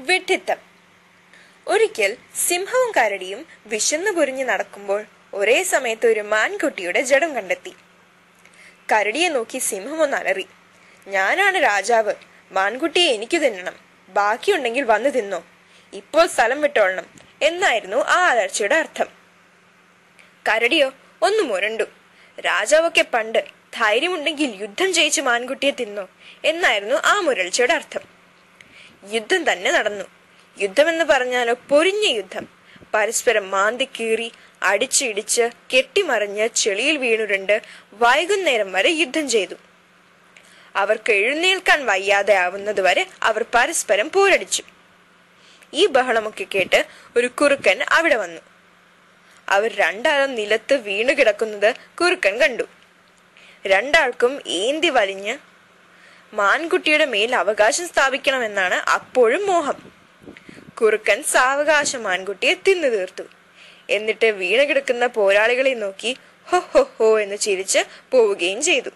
വിഡ്ഢിത്തം. ഒരിക്കൽ സിംഹവും കരടിയും വിശന്നു പൊരിഞ്ഞു നടക്കുമ്പോൾ ഒരേ സമയത്ത് ഒരു മാൻകുട്ടിയുടെ ജഡം കണ്ടെത്തി. കരടിയെ നോക്കി സിംഹം ഒന്ന് അലറി ഞാനാണ് രാജാവ്. മാൻകുട്ടിയെ എനിക്ക് തിന്നണം. ബാക്കിയുണ്ടെങ്കിൽ വന്നു തിന്നോ. ഇപ്പോൾ സ്ഥലം വിട്ടോളണം. എന്നായിരുന്നു ആ അലർച്ചയുടെ അർത്ഥം. കരടിയോ ഒന്ന് മുരണ്ടു. രാജാവൊക്കെ പണ്ട് ധൈര്യമുണ്ടെങ്കിൽ യുദ്ധം ജയിച്ച് മാൻകുട്ടിയെ തിന്നോ. എന്നായിരുന്നു ആ മുരൾച്ചയുടെ അർത്ഥം. യുദ്ധം തന്നെ നടന്നു. യുദ്ധമെന്ന് പറഞ്ഞാലോ പൊരിഞ്ഞ യുദ്ധം. പരസ്പരം മാന്തി കീറി അടിച്ചിടിച്ച് കെട്ടിമറിഞ്ഞ് ചെളിയിൽ വീണുരണ്ട് വൈകുന്നേരം വരെ യുദ്ധം ചെയ്തു. അവർക്ക് എഴുന്നേൽക്കാൻ വയ്യാതെ ആവുന്നതുവരെ അവർ പരസ്പരം പോരടിച്ചു. ഈ ബഹളമൊക്കെ കേട്ട് ഒരു കുറുക്കൻ അവിടെ വന്നു. അവർ രണ്ടാളും നിലത്ത് വീണു കിടക്കുന്നത് കുറുക്കൻ കണ്ടു. രണ്ടാൾക്കും ഏന്തി വലിഞ്ഞ് മാൻകുട്ടിയുടെ മേൽ അവകാശം സ്ഥാപിക്കണമെന്നാണ് അപ്പോഴും മോഹം. കുറുക്കൻ സാവകാശം മാൻകുട്ടിയെ തിന്നു തീർത്തു. എന്നിട്ട് വീണ കിടക്കുന്ന പോരാളികളെ നോക്കി ഹോ ഹോ ഹോ എന്ന് ചിരിച്ച് പോവുകയും ചെയ്തു.